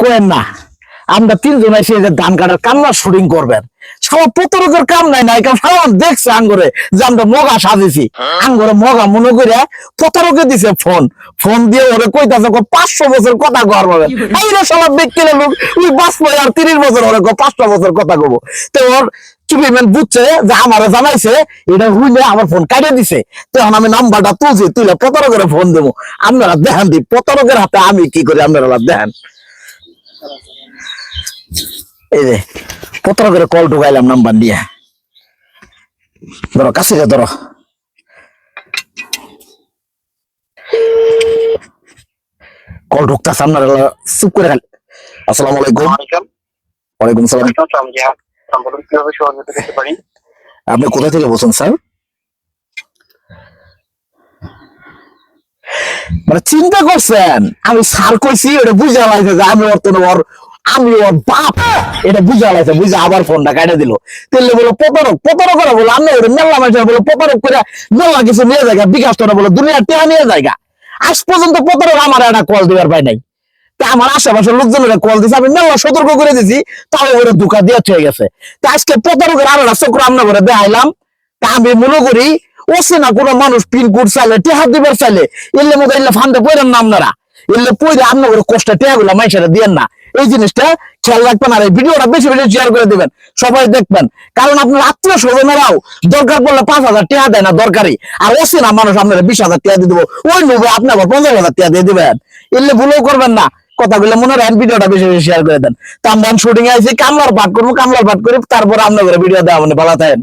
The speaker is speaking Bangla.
কোয়েন না। আমরা তিনজন এসে যে ধান কাটার কান্নার শুটিং করবেন। সব প্রতরকের কাম নাই নাই কারণ সব দেখছে আঙ্গরে যে আমরা মগা সাজেছি। আঙ্গরে মগা মনে করে প্রতারকে দিছে ফোন। ফোন দিয়ে ওরে কইতাছে পাঁচশো বছর কথা কর পাবে এইরা সব ব্যক্তি লোক, ওই বাঁচবো আর তিরিশ বছর ওরে পাঁচশো বছর কথা কব। তো ওর চুপিমেন বুঝছে যে আমারে জানাইছে, এটা হইলে আমার ফোন কাটিয়ে দিছে। তখন আমি নাম্বারটা তুলছি তুলে প্রতারকের ফোন দেবো। আপনারা দেখেন দি, প্রতারকের হাতে আমি কি করি, আপনারা দেখেন। এই যে পত্র করে কল ঢুকাইলাম নাম্বার দিয়ে। ধরো কাছে ধরো। কল ঢুকতেছে আপনারা চুপ করে খালি। আসসালামু আলাইকুম। ওয়ালাইকুম। সালাম। হ্যাঁ। আপনি কোথা থেকে বলছেন স্যার? মানে চিন্তা করছেন আমি স্যার কইছি ওটা বুঝা লাগছে যে আমি ওর আমি ওর বাপ এটা বুঝা লাগছে, বুঝা আবার ফোনটা কাটে দিল। তেলে বলো প্রতারক প্রতারক করে বলো আমি মেলা মানুষের বলো, প্রতারক করে মেলা কিছু নিয়ে জায়গা বিকাশ তো বলো, দুনিয়ার টেয়া নিয়ে জায়গা আজ পর্যন্ত প্রতারক আমার একটা কল দেওয়ার পাই নাই। আমার আশেপাশের লোকজনের কল দিছে, আমি মেলা সতর্ক করে দিছি, তাও ওরা ধোকা দিয়ে হয়ে গেছে। তা আজকে প্রতারকের আরও চক্র আমরা করে দেখাইলাম। তা আমি মনে করি ওসে না কোনো মানুষ পিনকোড চাইলে, টেহা দিবার চাইলে, এলে মতো এলে ফান্দে পড়েন না আপনারা। এলে পড়ে আপনার করে কষ্ট টেহা গুলা মাইসারা দিয়েন না। এই জিনিসটা খেয়াল রাখবেন আর এই ভিডিওটা বেশি বেশি শেয়ার করে দিবেন। সবাই দেখবেন। কারণ আপনার আত্মীয় স্বজনেরাও দরকার পড়লে পাঁচ হাজার টেহা দেয় না দরকারি। আর ওসে না মানুষ আপনারা বিশ হাজার টেহা দিয়ে দেবো, ওই লোভে আপনার পঞ্চাশ হাজার টেহা দিয়ে দিবেন। এলে ভুলেও করবেন না। কথাগুলো মনে রাখেন, ভিডিওটা বেশি বেশি শেয়ার করে দেন। তা আমরা শুটিং এ আইসি কামলার পাঠ করব, কামলার পাঠ করি, তারপর আপনার ভিডিও দেওয়া মানে ভালো থাকেন।